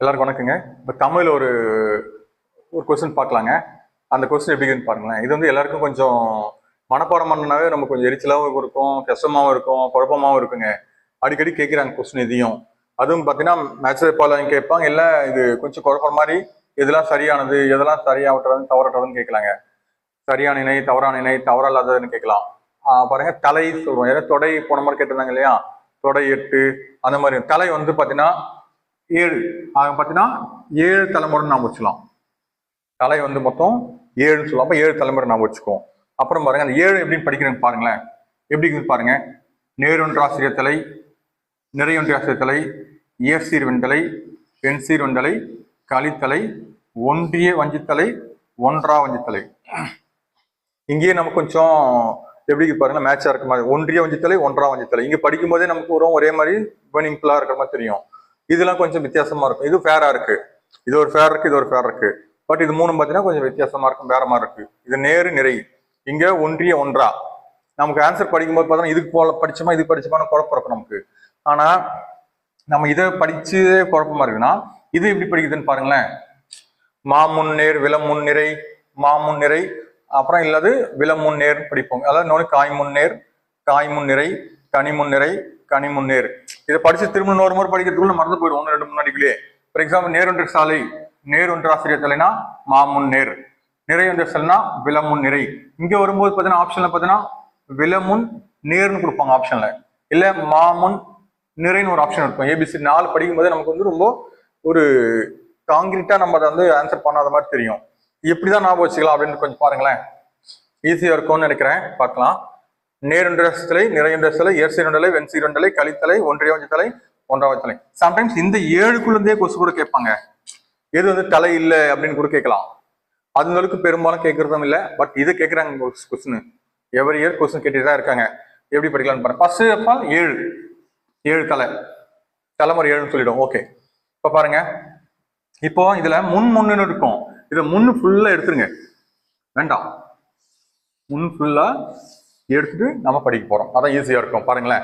எல்லாருக்கும் வணக்கங்க. இப்போ தமிழில் ஒரு ஒரு கொஸ்டின் பார்க்கலாங்க. அந்த கொஸ்டின் எப்படின்னு பாருங்களேன். இது வந்து எல்லாருக்கும் கொஞ்சம் மனப்பாடம் பண்ணனாவே நமக்கு கொஞ்சம் எரிச்சலாகவும் இருக்கும் கஷ்டமாகவும் இருக்கும் குழப்பமாகவும் இருக்குங்க. அடிக்கடி கேட்குறாங்க கொஸ்டின் இதையும் அதுவும் பார்த்தீங்கன்னா மேட்ச் பாலம் கேட்பாங்க இல்லை இது கொஞ்சம் குழப்பற மாதிரி எதெல்லாம் சரியானது எதெல்லாம் சரியாகட்டுறதுன்னு தவறட்டுறதுன்னு கேட்கலாங்க. சரியான இணை தவறான இணை தவறல்லாததுன்னு கேட்கலாம். பாருங்க தலை சொல்லுவோம் ஏன்னா தொடை போன மாதிரி கேட்டிருந்தாங்க இல்லையா? தொடை எட்டு அந்த மாதிரி. தலை வந்து பார்த்தீங்கன்னா ஏழு. ஆக பார்த்தீங்கன்னா ஏழு தலைமுறை நாம் வச்சுக்கலாம். தலை வந்து மொத்தம் ஏழுன்னு சொல்லுவோம். அப்போ ஏழு தலைமுறை நாம் வச்சுக்குவோம். அப்புறம் பாருங்க அந்த ஏழு எப்படின்னு படிக்கிறேன்னு பாருங்களேன். எப்படி இருக்குன்னு பாருங்க. நேரொன்றாசிரியர் தலை நிறையொன்றாசிரியர் தலை இயற்சீர் வெண்தலை பெண்சீர் வெண்தலை கலித்தலை ஒன்றிய வஞ்சித்தலை ஒன்றா வஞ்சித்தலை. இங்கேயே நமக்கு கொஞ்சம் எப்படி பாருங்க மேட்சா இருக்க மாதிரி. ஒன்றிய வஞ்சித்தலை ஒன்றா வஞ்சித்தலை. இங்க படிக்கும் போதே நமக்கு ஒரு ஒரே மாதிரி மீனிங்ஃபுல்லா இருக்கிற மாதிரி தெரியும். இதெல்லாம் கொஞ்சம் வித்தியாசமா இருக்கும். இது ஃபேரா இருக்கு. இது ஒரு ஃபேர் இருக்கு இது ஒரு ஃபேர் இருக்கு. பட் இது மூணும் பார்த்தீங்கன்னா கொஞ்சம் வித்தியாசமா இருக்கும் வேற மாதிரி இருக்கு. இது நேரு நிறை. இங்க ஒன்றிய ஒன்றா. நமக்கு ஆன்சர் படிக்கும்போது பார்த்தோம்னா இதுக்கு போல படிச்சோமா இது படிச்சோமா குழப்பம் இருக்கும் நமக்கு. ஆனா நம்ம இதை படிச்சு குழப்பமா இருக்குன்னா இது எப்படி படிக்குதுன்னு பாருங்களேன். மாமுன் நேர் விலமுன் நிறை மாமுன் நிறை. அப்புறம் இல்லாது விலமுன் நேர் படிப்போம். அதாவது இன்னொன்று காய் முன்னேர் காய் முன்னிறை கனி முன்னிறை கனி முன்னேர் இதை படிச்சு திரும்ப இன்னொரு முறை படிக்கிறதுக்குள்ள மறந்து போயிடும் ஒன்று ரெண்டு முன்னாடிக்குள்ளே ஃபார் எக்ஸாம்பிள் நேரொன்ற சாலை நேரொன்ற ஆசிரியர் தலைனா மாமுன் நேர் நிறை ஒன்று சாலைனா விலமுன் நிறை இங்க வரும்போது பார்த்தீங்கன்னா ஆப்ஷன்ல பார்த்தீங்கன்னா விலமுன் நேர்னு கொடுப்பாங்க ஆப்ஷன்ல இல்ல மாமுன் நிறைன்னு ஒரு ஆப்ஷன் இருக்கும். ஏபிசி நாலு படிக்கும்போது நமக்கு வந்து ரொம்ப ஒரு காங்கிரீட்டா நம்ம அதை வந்து ஆன்சர் பண்ணாத மாதிரி தெரியும். எப்படிதான் ஞாபகம் வச்சுக்கலாம் அப்படின்னு கொஞ்சம் பாருங்களேன். ஈஸியா இருக்கும்னு நினைக்கிறேன். பார்க்கலாம். நேருண்டலை சிலை ஏர்சீருண்டலை வெண்சீருண்டலை கலித்தலை ஒன்றிய தலை ஒன்றாவது தலை சம்டைம்ஸ் இந்த ஏழுக்குள்ளேருந்தே கொசு கூட கேட்பாங்க. எது வந்து தலை இல்லை அப்படின்னு கூட கேட்கலாம். அந்த அளவுக்கு பெரும்பாலும் கேட்கறதும் இல்லை. பட் இது கேட்குறாங்க கொஸ்டின் எவ்ரி இயர் கொஸ்டின் கேட்டுட்டு தான் இருக்காங்க. எப்படி படிக்கலாம்னு பாருங்க. ஃபர்ஸ்ட் அப்பா ஏழு. ஏழு தலை. தலைமுறை ஏழுன்னு சொல்லிடும். ஓகே இப்போ பாருங்க. இப்போ இதுல முன் முன்னு இருக்கும். இதை முன்னு ஃபுல்லா எடுத்துருங்க. வேண்டாம். முன் ஃபுல்லா எடுத்துட்டு நம்ம படிக்க போறோம். அதான் ஈஸியா இருக்கும். பாருங்களேன்.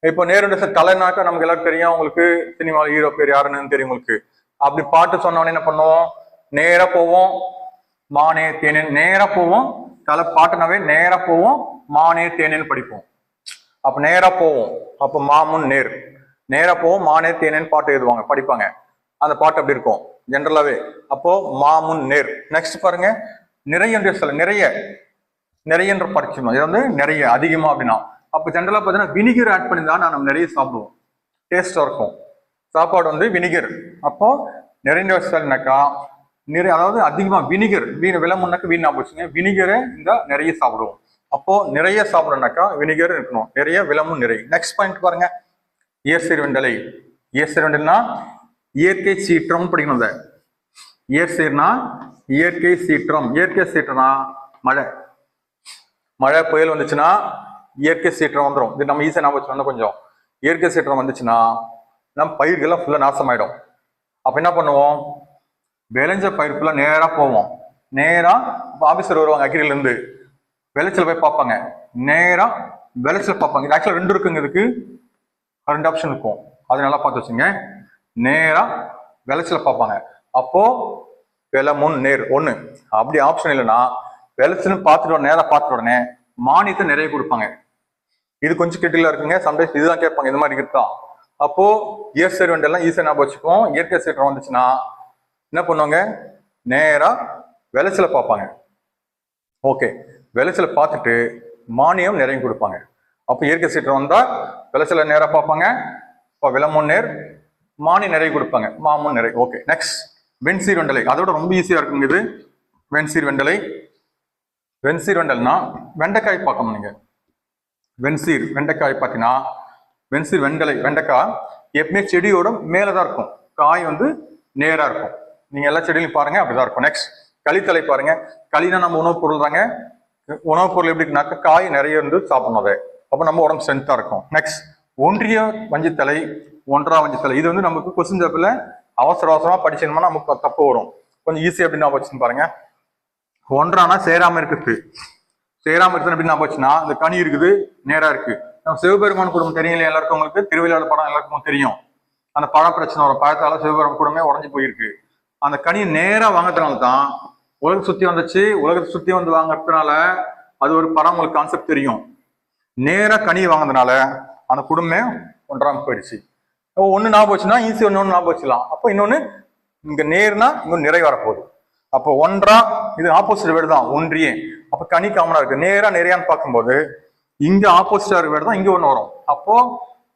இப்போ நேருண்ட தலைனாக்கா நமக்கு எல்லாருக்கும் தெரியும். உங்களுக்கு சினிமாவில் ஹீரோ பேர் யாருன்னு தெரியும் உங்களுக்கு. அப்படி பாட்டு சொன்னவொடனே என்ன பண்ணுவோம்? நேரா போவோம். மானே தேனே. நேரா போவோம். தலை பாட்டுனாவே நேரா போவோம். மானே தேனேன்னு படிப்போம். அப்ப நேரா போவோம். அப்ப மாமுன் நேர். நேரா போவோம். மானே தேனேன்னு பாட்டு எழுதுவாங்க. படிப்பாங்க. அந்த பாட்டு அப்படி இருக்கும். ஜென்ரலாவே அப்போ மாமுன் நேர். நெக்ஸ்ட் பாருங்க. நிறைய சொல்ல. நிறைய. நிறையன்ற படிச்சிடணும் இது வந்து நிறைய அதிகமாக அப்படின்னா. அப்போ ஜென்ரலாக பார்த்தீங்கன்னா வினிகர் ஆட் பண்ணி தான் நம்ம நிறைய சாப்பிடுவோம். டேஸ்ட்டாக இருக்கும். சாப்பாடு வந்து வினிகர் அப்போ நிறைய சொல்லினாக்கா நிறைய அதாவது அதிகமாக வினிகர் வீண் விலமுன்னாக்க வீணா போச்சுங்க. வினிகரை இந்த நிறைய சாப்பிடுவோம். அப்போ நிறைய சாப்பிடணும்னாக்கா வினிகர் இருக்கணும். நிறைய விலமும் நிறை நெக்ஸ்ட் பாயிண்ட் பாருங்க. இயற்சீர் வெண்டலை. இயற்சீர் வெண்டல்னா இயற்கை சீற்றம் படிக்கணும் அதை இயற்கை சீற்றம். இயற்கை சீற்றம்னா மழை. மழை புயல் வந்துச்சுன்னா இயற்கை சீற்றம் வந்துடும் இது நம்ம ஈஸியாக ஞாபகம் வச்சுக்கணும் கொஞ்சம். இயற்கை சீற்றம் வந்துச்சுன்னா நம்ம பயிர்கள்லாம் ஃபுல்லாக நாசமாயிடும். அப்போ என்ன பண்ணுவோம்? விளைஞ்ச பயிர் ஃபுல்லாக நேராக போவோம். நேராக ஆஃபீஸர் வருவாங்க அக்ரிலேருந்து விளைச்சல் போய் பார்ப்பாங்க. நேராக விளைச்சல் பார்ப்பாங்க. இது ஆக்சுவலாக ரெண்டு இருக்குங்க இதுக்கு. ரெண்டு ஆப்ஷன் இருக்கும். அதை நல்லா பார்த்து வச்சுங்க. நேராக விளைச்சல பார்ப்பாங்க. அப்போது விலை முன் நேர் ஒன்று அப்படி ஆப்ஷன் இல்லைன்னா விளைச்சல்னு பார்த்துட்டு உடனே நேராக பார்த்துட்டு உடனே மானியத்தை நிறைய கொடுப்பாங்க. இது கொஞ்சம் கிரிட்டிக்கலா இருக்குங்க. சம்டைம்ஸ் இதுதான் கேட்பாங்க இந்த மாதிரி இருக்கா அப்போ இயற்கை சர்வெண்ட் எல்லாம் ஈஸியாக ஞாபகம் வச்சுப்போம் இயற்கை சீற்றம் வந்துச்சுன்னா என்ன பண்ணுவாங்க? நேரா விளைச்சலை பார்ப்பாங்க. ஓகே விளைச்சலை பார்த்துட்டு மானியம் நிறைய கொடுப்பாங்க. அப்போ இயற்கை சீற்றம் வந்தா விளைச்சலை நேரா பார்ப்பாங்க. இப்போ விலமுன் நேர் மானியம் நிறைய கொடுப்பாங்க. மாமுன் நிறை ஓகே நெக்ஸ்ட் வெண்சீர் வெண்டலை. அதோட ரொம்ப ஈஸியா இருக்குங்க இது. வெண்சீர் வெண்டலை. வெண்சீர் வெண்டல்னா வெண்டைக்காய் பார்க்கணும் நீங்கள் வெண்சீர் வெண்டைக்காய் பார்த்தீங்கன்னா வெண்சீர் வெண்கலை வெண்டைக்காய் எப்பவுமே செடியோட மேலே தான் இருக்கும். காய் வந்து நேராக இருக்கும். நீங்கள் எல்லா செடியிலையும் பாருங்க அப்படிதான் இருக்கும். நெக்ஸ்ட் களித்தலை பாருங்கள் களினா நம்ம உணவுப் பொருள் தாங்க. உணவுப் பொருள் எப்படி காய் நிறைய இருந்து சாப்பிடணும் அதை. அப்போ நம்ம உடம்பு ஸ்ட்ரென்த்தாக இருக்கும். நெக்ஸ்ட் ஒன்றிய வஞ்சித்தலை ஒன்றா வஞ்சித்தலை. இது வந்து நமக்கு கொஸ்டின் பேப்பர்ல அவசர அவசரமாக படிச்சோம்னா நமக்கு தப்பு வரும். கொஞ்சம் ஈஸி அப்படின்னு வச்சுன்னு பாருங்கள் ஒன்றானா சேராம இருக்குது. சேராம இருக்குது அப்படின்னு நான் போச்சுன்னா இந்த கனி இருக்குது நேரா இருக்கு. நம்ம சிவபெருமான் குடும்பம் தெரியல எல்லாருக்கும் உங்களுக்கு? திருவிழா படம் எல்லாருக்கும் தெரியும். அந்த பழ பிரச்சனை வரும். பழத்தால சிவபெருமான் குடும்பமே உடஞ்சி போயிருக்கு. அந்த கனியை நேரா வாங்கறதுனால தான் உலகத்தை சுத்தி வந்துச்சு. உலகத்தை சுத்தி வந்து வாங்கறதுனால அது ஒரு படம் உங்களுக்கு கான்செப்ட் தெரியும். நேரா கனியை வாங்கினதுனால அந்த குடும்பமே ஒன்றாம போயிடுச்சு. ஒன்று ஞாபகம் வச்சுன்னா ஈஸி ஒன்று ஒன்று ஞாபகம் வச்சுக்கலாம் அப்போ இன்னொன்று இங்கே நேர்னா இன்னொன்று நிறை வரப்போகுது. அப்போ ஒன்றா இது ஆப்போசிட் வேர்டு தான் ஒன்றியே. அப்போ கனி காமனா இருக்கு. நேரா நிறையான்னு பார்க்கும்போது இங்க ஆப்போசிட்டா இருக்க வேர்டு தான் இங்க ஒன்று வரும். அப்போ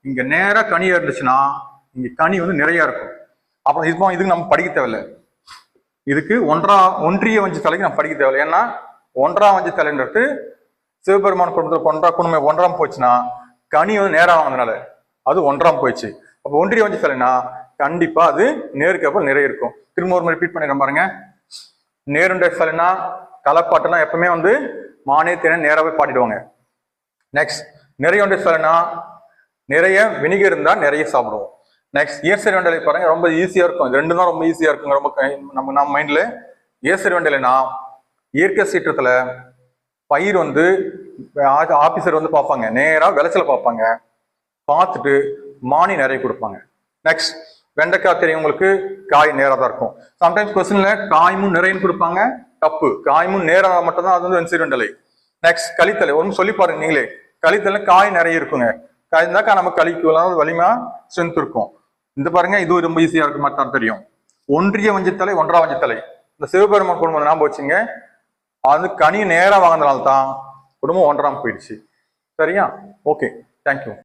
இங்க நேரா கனியாக இருந்துச்சுன்னா இங்க கனி வந்து நிறைய இருக்கும். அப்புறம் இப்போ இதுக்கு நம்ம படிக்க தேவையில்லை. இதுக்கு ஒன்றா ஒன்றிய வஞ்சி தலைக்கு நம்ம படிக்க தேவையில்லை. ஏன்னா ஒன்றாம் வஞ்சி தலைன்றது சிவபெருமான் குடும்பத்தில் ஒன்றா குடும்பம் ஒன்றாம் போச்சுன்னா கனி வந்து நேராக வாங்கினால அது ஒன்றாம் போயிடுச்சு. அப்போ ஒன்றிய வஞ்சி தலைனா கண்டிப்பாக அது நேருக்கு அப்புறம் நிறைய இருக்கும். திரும்ப ஒரு மாதிரி ரிப்பீட் பண்ணிடுறேன் பாருங்க. நேருண்டை சலினா களப்பாட்டுனா எப்பவுமே வந்து மானே நேராகவே பாடிடுவாங்க. நெக்ஸ்ட் நிறைய ஒன்றை சொல்லனா நிறைய வினிகர் இருந்தால் நிறைய சாப்பிடுவோம். நெக்ஸ்ட் இயற்சரி வண்டலை பாருங்க ரொம்ப ஈஸியாக இருக்கும். இது ரெண்டு தான் ரொம்ப ஈஸியாக இருக்குங்க ரொம்ப நம்ம நம்ம மைண்டில் இயற்சரி வண்டலைனா இயற்கை சீற்றத்தில் பயிர் வந்து ஆஃபீஸர் வந்து பார்ப்பாங்க. நேராக விளைச்சல பார்ப்பாங்க. பார்த்துட்டு மானி நிறைய கொடுப்பாங்க. நெக்ஸ்ட் வெண்டைக்காய் தெரியும் உங்களுக்கு காய் நேராக தான் இருக்கும். சம்டைம்ஸ் கொஸ்டின்ல காய்மும் நிறையன்னு கொடுப்பாங்க. தப்பு. காய்மும் நேராக மட்டும் தான் அது வந்து வெண்சிரண்டலை நெக்ஸ்ட் களித்தலை ஒன்று சொல்லி பாருங்க நீங்களே. கழித்தல காய் நிறைய இருக்குங்க. காய் இருந்தாக்கா நம்ம களிக்கு வலிமையா ஸ்ட்ரென்த் இருக்கும். இந்த பாருங்க இது ரொம்ப ஈஸியா இருக்க மாதிரி தெரியும். ஒன்றிய வஞ்சித்தலை ஒன்றா வஞ்சித்தலை இந்த சிவபெருமான் குடும்பம் ஞாபகம் வச்சுங்க. அது கனி நேராக வாங்கினால்தான் குடும்பம் ஒன்றாம் போயிடுச்சு. சரியா? Okay thank you